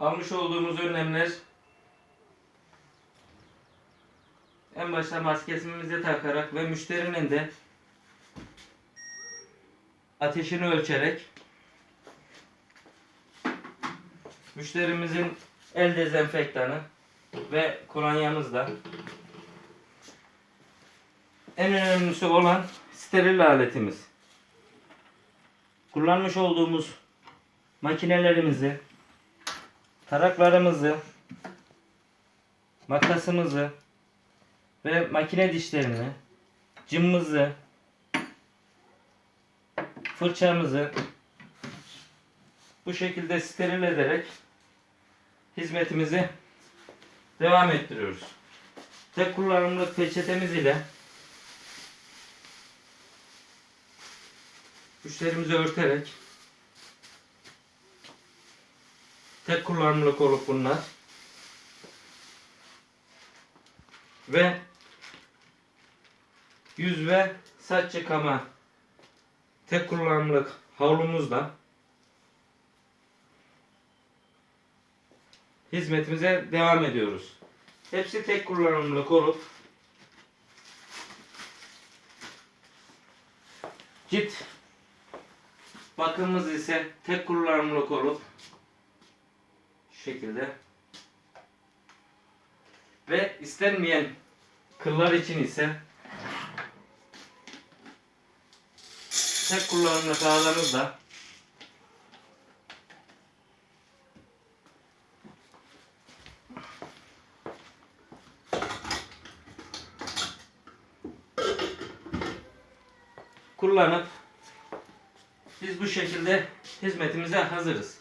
Almış olduğumuz önlemler en başta maskesimizi takarak ve müşterinin de ateşini ölçerek müşterimizin el dezenfektanı ve kolonyamız da en önemlisi olan steril aletimiz. Kullanmış olduğumuz makinelerimizi, taraklarımızı, makasımızı ve makine dişlerini, cımbızı, fırçamızı bu şekilde steril ederek hizmetimizi devam ettiriyoruz. Tek kullanımlık peçetemiz ile müşterimizi örterek tek kullanımlık olup bunlar ve yüz ve saç yıkama tek kullanımlık havlumuzla hizmetimize devam ediyoruz. Hepsi tek kullanımlık olup cilt bakımımız ise tek kullanımlık olup şekilde ve istenmeyen kıllar için ise tek kullanımlık ağlarımızla kullanıp biz bu şekilde hizmetimize hazırız.